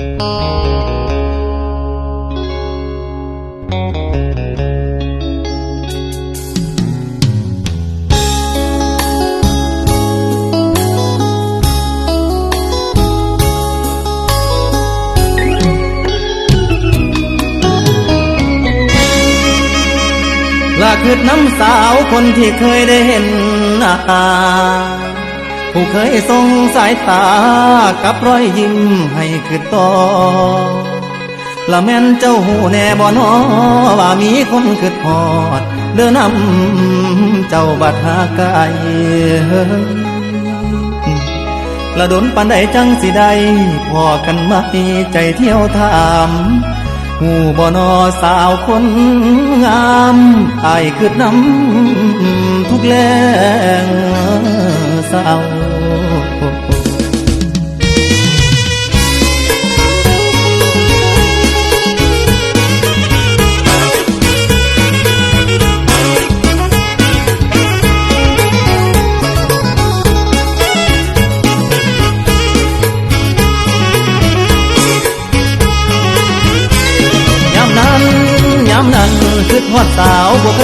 ลาคืดน้ำสาวคนที่เคยได้เห็นหน้า ผู้เคยส่งสายตากับรอยยิ้มให้คืดต่อละแม่นเจ้าหูแน่บ่นอว่ามีคนคืดพอด เดินนำเจ้าบัดหาไกลละดนปันใดจังสิได้พอกันมาใจเที่ยวถาม หูบ่นอสาวคนงามอายคืดน้ำทุกแรงเศร้า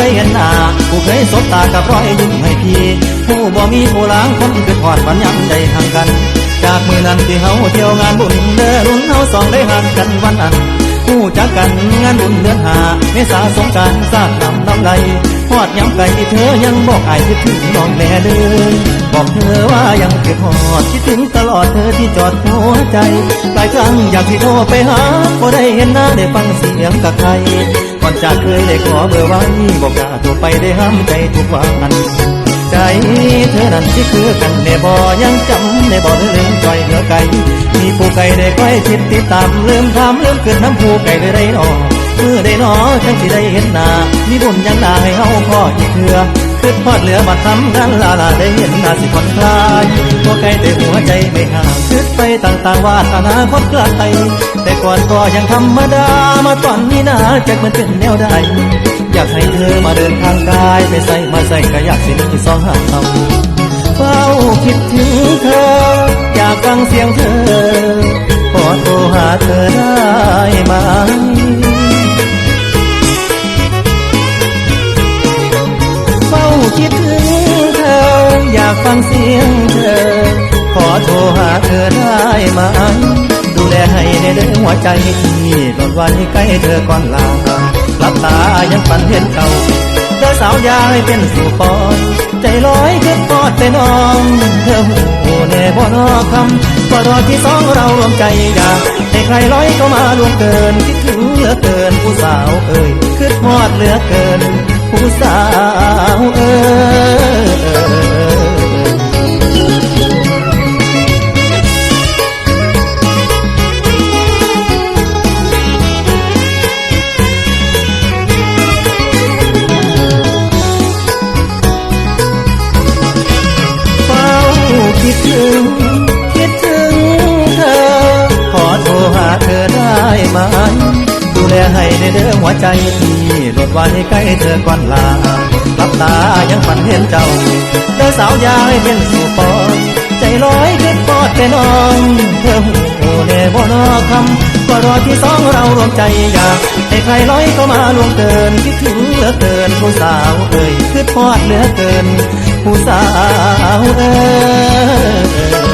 ยเห็นหน้าผู้เคยสบตากับรอยยิ้มให้พี่ ผู้บ่มีผู้ล้างคนคือทอดวันยาใดห่างกัน จากมือนั้นที่เฮาเที่ยวงานบุญเด้อรุ่นเฮาสองได้ห่างกันวันนั้นผู้จักกันงานบุญเดือนหาเมษาสงการสร้างนำน้ำไหลทอดยำไก่เธอยังบอกอายคิดถึงน้องแน่เด้อ บอกเธอว่ายังเก็บหอดคิดถึงตลอดเธอที่จอดหัวใจหลายครั้งอยากที่โทรไปหาก็ได้เห็นหน้าได้ฟังเสียงกับใครก่อนจากเคยได้ขอเบอร์ไว้บอกกล้าโทรไปได้ห้ามใจทุกวันใจเธอนั้นที่คือกันในบ่ยังจำในบ่เรื่องจอยเหลือไก่มีผู้ไก่ได้ก้อยติดติดตามลืมทำลืมเกิดน้ำผู้ไก่ได้หนอเมื่อได้นอจังสิได้เห็นหน้ามีบุญยังนาให้เฮาพ่ออีกเถื่อ คือพอดเหลือมาทำงานลาลาได้เห็นหน้าสิผ่อนคลายพวกไก่แต่หัวใจไม่ห่างคิดไปต่างๆว่าอนาคตไกลแต่ก่อนก็ยังธรรมดามาตอนนี้นะจักมันเป็นแนวใดอยากให้เธอมาเดินทางกายไปใส่มาใส่ก็อยากสิมีสองหักทำเฝ้าคิดถึงเธอ อยากฟังเสียงเธอขอโทรหาเธอได้ไหม คิดถึงเธอ อยากฟังเสียงเธอ ขอโทรหาเธอได้ไหมดูแลให้ในเด้อหัวใจที่หล่นไว้ใกล้เธอก่อนลาหลับตายังฝันเห็นเขาเธอสาวยายเป็นสู่ปอนใจลอยขึ้นปอดไปน้อง เธอหูแน่บ่นอคำก็รอที่สองเรารวมใจอยากให้ใครร้อยเข้ามาล่วงเกินคิดถึงเหลือเกินผู้สาวเอ่ยคิดฮอดเหลือเกิน ผู้สาวเอ่ยเฝ้าคิดถึงคิดถึงเธอขอโทรหาเธอได้ไหมดูแลให้ในเด้อหัวใจที่ ดไว้ใกล้เธอก่อนลาหลับตายังฝันเห็นเจ้าเธอสาวยายเป็นสู่ปอนใจลอยขึ้นปอดไปน้องเธอหูแน่บ่นอคำก็รอที่สองเรารวมใจอยากให้ใครร้อยเข้ามาลวงเกินคิดถึงเหลือเกินผู้สาวเอ่ยคือทอดเหลือเกิน ผู้สาวเอ่ย